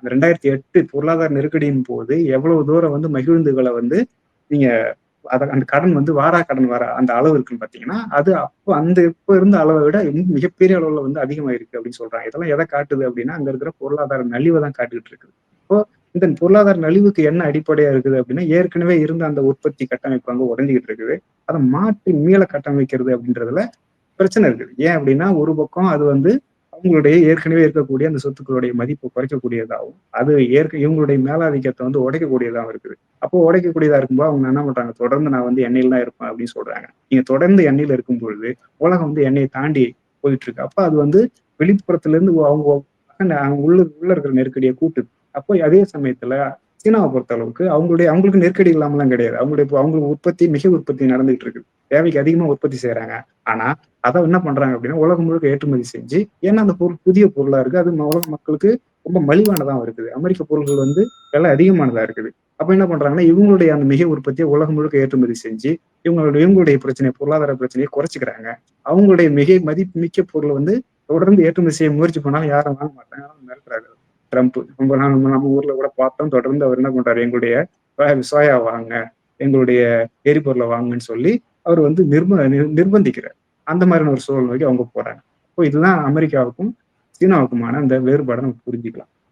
அந்த ரெண்டாயிரத்தி எட்டு பொருளாதார நெருக்கடியின் போது எவ்வளவு தூரம் வந்து மகிழ்ந்துகளை வந்து நீங்க அத அந்த கடன் வந்து வாரா கடன் வர அந்த அளவு இருக்குன்னு பாத்தீங்கன்னா அது அப்போ அந்த இப்போ இருந்த அளவை விட இன்னும் மிகப்பெரிய அளவுல வந்து அதிகமா இருக்கு அப்படின்னு சொல்றாங்க. இதெல்லாம் எதை காட்டுது அப்படின்னா அங்க இருக்கிற பொருளாதார நலிவை தான் காட்டுக்கிட்டு இருக்குது. இப்போ இந்த பொருளாதார நலிவுக்கு என்ன அடிப்படையா இருக்குது அப்படின்னா ஏற்கனவே இருந்த அந்த உற்பத்தி கட்டமைப்பு அங்க உடஞ்சிக்கிட்டு இருக்குது. அதை மாற்றி மீள கட்டமைக்கிறது அப்படின்றதுல பிரச்சனை இருக்குது. ஏன் அப்படின்னா ஒரு பக்கம் அது வந்து அவங்களுடைய ஏற்கனவே இருக்கக்கூடிய அந்த சொத்துக்களுடைய மதிப்பை குறைக்கக்கூடியதாகவும் அது ஏற்க இவங்களுடைய மேலாதிக்கத்தை வந்து உடைக்கக்கூடியதாகவும் இருக்குது. அப்போ உடைக்கக்கூடியதா இருக்கும்போது அவங்க என்ன பண்றாங்க? தொடர்ந்து நான் வந்து எண்ணெயில் தான் இருப்பேன் அப்படின்னு சொல்றாங்க. நீங்க தொடர்ந்து எண்ணெயில இருக்கும் பொழுது உலகம் வந்து எண்ணெயை தாண்டி போயிட்டு இருக்கு அப்ப அது வந்து வெளிப்புறத்துல இருந்து அவங்க அவங்க உள்ள உள்ள இருக்கிற நெருக்கடியை கூட்டுது. அப்போ அதே சமயத்துல சீனாவை பொறுத்த அளவுக்கு அவங்களுடைய அவங்களுக்கு நெருக்கடி இல்லாமலாம் கிடையாது. அவங்களுடைய அவங்களுக்கு உற்பத்தி மிக உற்பத்தி நடந்துகிட்டு இருக்கு. தேவைக்கு அதிகமா உற்பத்தி செய்யறாங்க ஆனா அதை என்ன பண்றாங்க அப்படின்னா உலகம் முழுக்க ஏற்றுமதி செஞ்சு ஏன்னா அந்த பொருள் புதிய பொருளா இருக்கு. அது உலக மக்களுக்கு ரொம்ப மலிவானதான் இருக்குது. அமெரிக்க பொருள்கள் வந்து விலை அதிகமானதா இருக்குது. அப்ப என்ன பண்றாங்கன்னா இவங்களுடைய அந்த மிக உற்பத்தியை உலகம் முழுக்க ஏற்றுமதி செஞ்சு இவங்களுடைய இவங்களுடைய பிரச்சனை பொருளாதார பிரச்சனையை குறைச்சிக்கிறாங்க. அவங்களுடைய மிக மதிப்பு மிக்க பொருளை வந்து தொடர்ந்து ஏற்றுமதி செய்ய முயற்சி பண்ணாலும் யாரும் வாங்க மாட்டாங்க. மிரட்டுறாரு ட்ரம்ப். ரொம்ப நம்ம நம்ம ஊர்ல கூட பார்த்தோம். தொடர்ந்து அவர் என்ன பண்றாரு? எங்களுடைய சோயா வாங்க எங்களுடைய எரிபொருளை வாங்குன்னு சொல்லி அவர் வந்து நிர்ப நிர்பந்திக்கிறார். அந்த மாதிரியான ஒரு சூழ்நிலைக்கு அவங்க போறாங்க. இப்போ இதுதான் அமெரிக்காவுக்கும் சீனாவுக்குமான அந்த வேறுபாடை நம்ம புரிஞ்சுக்கலாம்.